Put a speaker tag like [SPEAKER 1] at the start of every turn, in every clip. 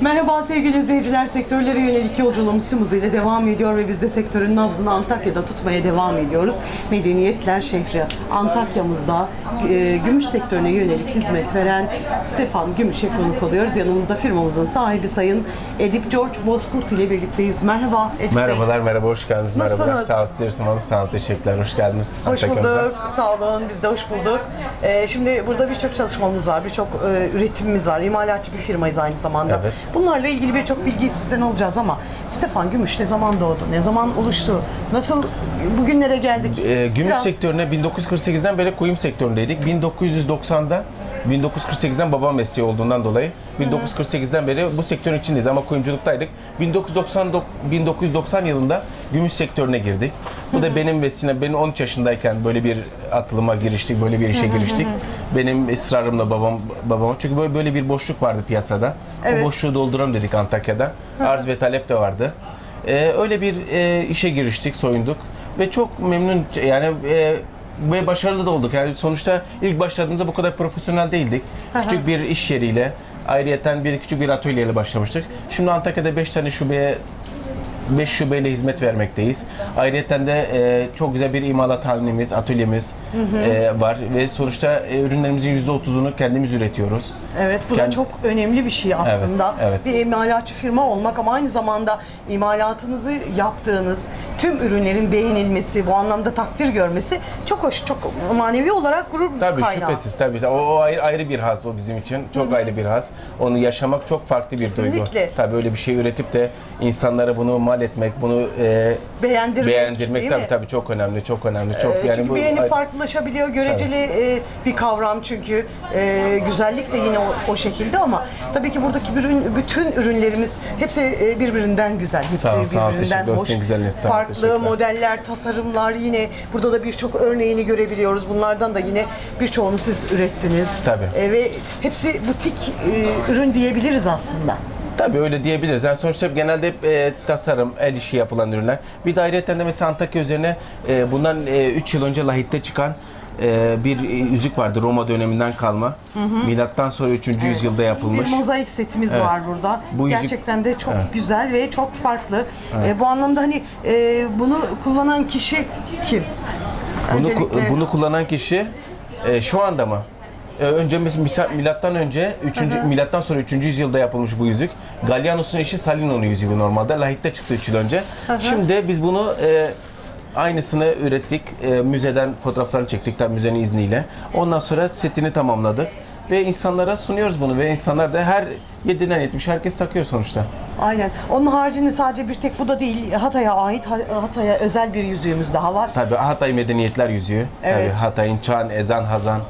[SPEAKER 1] Merhaba sevgili izleyiciler. Sektörlere yönelik yolculuğumuz tüm hızıyla devam ediyor ve biz de sektörün nabzını Antakya'da tutmaya devam ediyoruz. Medeniyetler şehri Antakya'mızda e, gümüş sektörüne yönelik hizmet veren Stefan Gümüş'e konuk oluyoruz. Yanımızda firmamızın sahibi Sayın Edip George Bozkurt ile birlikteyiz. Merhaba Edip Bey.
[SPEAKER 2] Merhabalar, merhaba, hoş geldiniz.
[SPEAKER 1] Nasılsınız?
[SPEAKER 2] Merhabalar, sağ olun, sizleri sormalı. Sağ olun, teşekkürler, hoş geldiniz.
[SPEAKER 1] Hoş
[SPEAKER 2] Antakya'mıza.
[SPEAKER 1] bulduk. Sağ olun. Biz de hoş bulduk. Ee, şimdi burada birçok çalışmamız var, birçok e, üretimimiz var. İmalatçı bir firmayız aynı zamanda.
[SPEAKER 2] Evet.
[SPEAKER 1] Bunlarla ilgili birçok bilgiyi sizden alacağız ama Stefan Gümüş ne zaman doğdu, ne zaman oluştu, nasıl bugünlere geldik?
[SPEAKER 2] Ee, gümüş
[SPEAKER 1] Biraz-
[SPEAKER 2] sektörüne 1948'den beri kuyum sektöründeydik. 1990'da 1948'den baba mesleği olduğundan dolayı 1948'den beri bu sektörün içindeyiz ama kuyumculuktaydık. 1990 dok- 1990 yılında gümüş sektörüne girdik. Bu da benim vesile, benim 13 yaşındayken böyle bir atılıma giriştik, böyle bir işe giriştik. Benim ısrarımla babam babama çünkü böyle böyle bir boşluk vardı piyasada.
[SPEAKER 1] Evet.
[SPEAKER 2] O boşluğu dolduralım dedik Antakya'da. Arz ve talep de vardı. Ee, öyle bir e, işe giriştik, soyunduk ve çok memnun yani e, ve başarılı da olduk. Yani sonuçta ilk başladığımızda bu kadar profesyonel değildik. Küçük bir iş yeriyle, ayrıyeten bir küçük bir atölyeyle başlamıştık. Şimdi Antakya'da 5 tane şubeye 5 şubeyle hizmet vermekteyiz. Ayrıca de e, çok güzel bir imalathanemiz, atölyemiz e, var ve sonuçta e, ürünlerimizin %30'unu kendimiz üretiyoruz.
[SPEAKER 1] Evet, bu da çok önemli bir şey aslında.
[SPEAKER 2] evet.
[SPEAKER 1] Bir imalatçı firma olmak ama aynı zamanda imalatınızı yaptığınız tüm ürünlerin beğenilmesi, bu anlamda takdir görmesi çok hoş, çok manevi olarak gurur
[SPEAKER 2] Tabii
[SPEAKER 1] kaynağı.
[SPEAKER 2] şüphesiz tabii. O, o ayrı, ayrı bir haz o bizim için. Çok ayrı bir haz. Onu yaşamak çok farklı bir duygu.
[SPEAKER 1] Kesinlikle.
[SPEAKER 2] Tabii öyle bir şey üretip de insanlara bunu mal etmek, bunu e,
[SPEAKER 1] Beğendirmek,
[SPEAKER 2] beğendirmek tabii
[SPEAKER 1] mi?
[SPEAKER 2] tabii çok önemli, çok önemli. Çok
[SPEAKER 1] Ee, çünkü beğeni
[SPEAKER 2] ayrı-
[SPEAKER 1] farklılaşabiliyor. Göreceli e, bir kavram çünkü. E, güzellik de yine o, o şekilde ama tabii ki buradaki bütün ürünlerimiz hepsi e, birbirinden güzel. Hepsi
[SPEAKER 2] Sağ ol, sağ ol.
[SPEAKER 1] birbirinden
[SPEAKER 2] Teşekkür ederim.
[SPEAKER 1] hoş. Farklı modeller, tasarımlar yine burada da birçok örneğini görebiliyoruz. Bunlardan da yine birçoğunu siz ürettiniz.
[SPEAKER 2] Tabii.
[SPEAKER 1] E, ve hepsi butik e, ürün diyebiliriz aslında.
[SPEAKER 2] Tabii öyle diyebiliriz. Yani sonuçta genelde hep e, tasarım, el işi yapılan ürünler. Bir de ayrıca de mesela Antakya üzerine e, bundan 3 yıl önce Lahit'te çıkan e, bir e, yüzük vardı Roma döneminden kalma. Milattan sonra 3. yüzyılda yapılmış.
[SPEAKER 1] Bir mozaik setimiz
[SPEAKER 2] Evet.
[SPEAKER 1] var burada.
[SPEAKER 2] Bu yüzük-
[SPEAKER 1] Gerçekten de çok
[SPEAKER 2] Evet.
[SPEAKER 1] güzel ve çok farklı. E, bu anlamda hani e, bunu kullanan kişi kim?
[SPEAKER 2] Bunu ku-
[SPEAKER 1] Öncelikle-
[SPEAKER 2] bunu kullanan kişi e, şu anda mı? E, önce mes- misa- milattan önce 3. milattan sonra 3. yüzyılda yapılmış bu yüzük. Gallianus'un eşi Salino'nun yüzüğü normalde. Lahit'te çıktı 3 yıl önce. Şimdi biz bunu e, aynısını ürettik. E, müzeden fotoğraflarını çektik tabii müzenin izniyle. Ondan sonra setini tamamladık ve insanlara sunuyoruz bunu ve insanlar da her 7'den 70 herkes takıyor sonuçta.
[SPEAKER 1] Aynen. Onun haricinde sadece bir tek bu da değil. Hatay'a ait, Ha- Hatay'a özel bir yüzüğümüz daha var.
[SPEAKER 2] Tabii Hatay Medeniyetler Yüzüğü.
[SPEAKER 1] Evet.
[SPEAKER 2] Tabii Hatay'ın Çan, Ezan, Hazan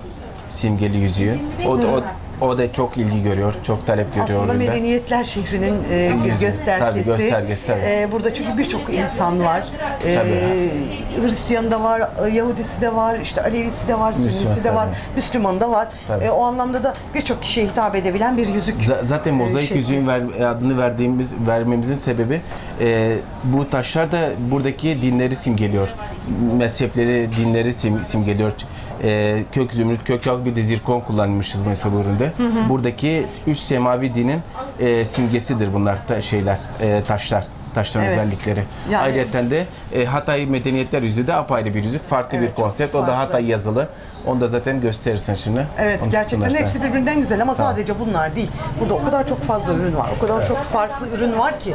[SPEAKER 2] simgeli yüzüğü. O o, o da çok ilgi görüyor, çok talep görüyor.
[SPEAKER 1] Aslında
[SPEAKER 2] ürünler.
[SPEAKER 1] medeniyetler şehrinin e, bir göstergesi.
[SPEAKER 2] Tabii, göstergesi, tabii.
[SPEAKER 1] E, burada çünkü birçok insan var. E,
[SPEAKER 2] Tabii.
[SPEAKER 1] Hristiyanı da var, Yahudisi de var, işte Alevisi de var, Sünnisi de var,
[SPEAKER 2] tabii.
[SPEAKER 1] Müslüman da var.
[SPEAKER 2] Tabii.
[SPEAKER 1] E, o anlamda da birçok kişiye hitap edebilen bir yüzük.
[SPEAKER 2] Z- zaten mozaik
[SPEAKER 1] şekli.
[SPEAKER 2] yüzüğün ver, adını verdiğimiz vermemizin sebebi e, bu taşlar da buradaki dinleri simgeliyor. Mezhepleri, dinleri sim, simgeliyor. E, kök zümrüt, kök yak bir de zirkon kullanmışız mesela bu üründe. Buradaki üç semavi dinin e, simgesidir bunlar ta- şeyler, e, taşlar. Taşların
[SPEAKER 1] Evet.
[SPEAKER 2] özellikleri.
[SPEAKER 1] Yani-
[SPEAKER 2] Ayrıca de e, Hatay Medeniyetler Yüzüğü de apayrı bir yüzük. Farklı
[SPEAKER 1] Evet,
[SPEAKER 2] bir
[SPEAKER 1] çok
[SPEAKER 2] konsept. O
[SPEAKER 1] farklı.
[SPEAKER 2] da Hatay yazılı. Onu da zaten gösterirsin şimdi.
[SPEAKER 1] Evet
[SPEAKER 2] Onu
[SPEAKER 1] gerçekten
[SPEAKER 2] sunarsan.
[SPEAKER 1] hepsi birbirinden güzel ama sadece bunlar değil. Burada o kadar çok fazla ürün var. O kadar çok farklı ürün var ki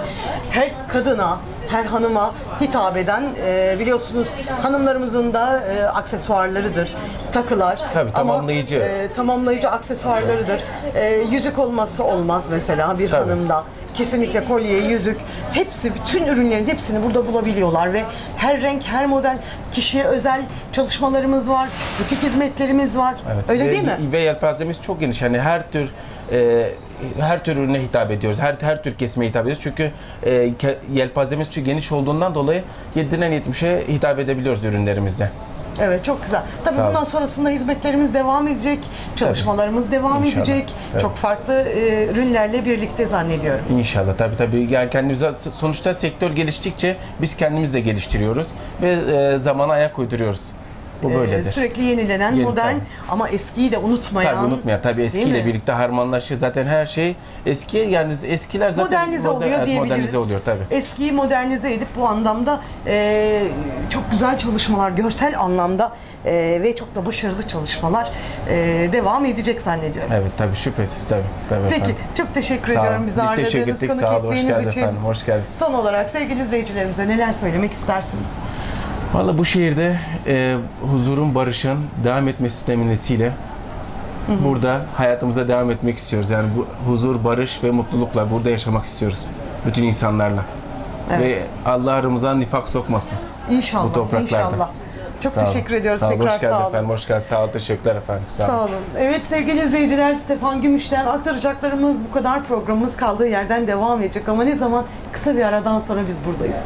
[SPEAKER 1] her kadına, her hanıma hitap eden e, biliyorsunuz hanımlarımızın da e, aksesuarlarıdır, takılar.
[SPEAKER 2] Tabii, tamamlayıcı.
[SPEAKER 1] Ama, e, tamamlayıcı aksesuarlarıdır. E, yüzük olmazsa olmaz mesela bir
[SPEAKER 2] Tabii.
[SPEAKER 1] hanımda. Kesinlikle kolye, yüzük, hepsi, bütün ürünlerin hepsini burada bulabiliyorlar ve her renk, her model kişiye özel çalışmalarımız var, butik hizmetlerimiz var.
[SPEAKER 2] Evet.
[SPEAKER 1] Öyle
[SPEAKER 2] ve,
[SPEAKER 1] değil mi?
[SPEAKER 2] Ve yelpazemiz çok geniş. Yani her tür e, her tür ürüne hitap ediyoruz. Her her tür kesime hitap ediyoruz. Çünkü e, ke- yelpazemiz çok geniş olduğundan dolayı 7'den 70'e hitap edebiliyoruz ürünlerimizde.
[SPEAKER 1] Evet çok güzel. Tabii
[SPEAKER 2] Sağ olun.
[SPEAKER 1] bundan sonrasında hizmetlerimiz devam edecek, çalışmalarımız devam
[SPEAKER 2] İnşallah.
[SPEAKER 1] edecek.
[SPEAKER 2] Tabii.
[SPEAKER 1] Çok farklı e, ürünlerle birlikte zannediyorum.
[SPEAKER 2] İnşallah tabii tabii. Yani kendimize sonuçta sektör geliştikçe biz kendimiz de geliştiriyoruz ve e, zamana ayak uyduruyoruz. Bu böyledir.
[SPEAKER 1] sürekli yenilenen,
[SPEAKER 2] Yeni,
[SPEAKER 1] modern ama eskiyi de unutmayan.
[SPEAKER 2] Tabii unutmayalım. Tabii eskiyle birlikte harmanlaşıyor. Zaten her şey eski yani eskiler zaten
[SPEAKER 1] modernize
[SPEAKER 2] moder-
[SPEAKER 1] oluyor diyebiliriz.
[SPEAKER 2] Modernize oluyor tabii.
[SPEAKER 1] Eskiyi modernize edip bu anlamda e, çok güzel çalışmalar, görsel anlamda e, ve çok da başarılı çalışmalar e, devam edecek zannediyorum.
[SPEAKER 2] Evet tabii şüphesiz tabii. tabii
[SPEAKER 1] Peki,
[SPEAKER 2] efendim.
[SPEAKER 1] çok teşekkür
[SPEAKER 2] Sağ
[SPEAKER 1] ediyorum bizi ağırladığınız, konuk
[SPEAKER 2] Sağ olun. Hoş
[SPEAKER 1] ettiğiniz
[SPEAKER 2] geldiniz
[SPEAKER 1] için.
[SPEAKER 2] efendim. Hoş geldiniz.
[SPEAKER 1] Son olarak sevgili izleyicilerimize neler söylemek istersiniz?
[SPEAKER 2] Valla bu şehirde e, huzurun, barışın devam etmesi temennisiyle burada hayatımıza devam etmek istiyoruz. Yani bu huzur, barış ve mutlulukla burada yaşamak istiyoruz. Bütün insanlarla.
[SPEAKER 1] Evet.
[SPEAKER 2] Ve Allah aramıza nifak sokmasın.
[SPEAKER 1] İnşallah,
[SPEAKER 2] Bu topraklarda.
[SPEAKER 1] inşallah. Çok
[SPEAKER 2] Sağ olun.
[SPEAKER 1] teşekkür ediyoruz
[SPEAKER 2] sağ olun.
[SPEAKER 1] tekrar
[SPEAKER 2] Hoş geldin
[SPEAKER 1] sağ olun.
[SPEAKER 2] efendim. Hoş geldiniz. Sağ olun. Teşekkürler efendim. Sağ olun.
[SPEAKER 1] Sağ olun. Evet sevgili izleyiciler Stefan Gümüş'ten aktaracaklarımız bu kadar programımız kaldığı yerden devam edecek ama ne zaman kısa bir aradan sonra biz buradayız.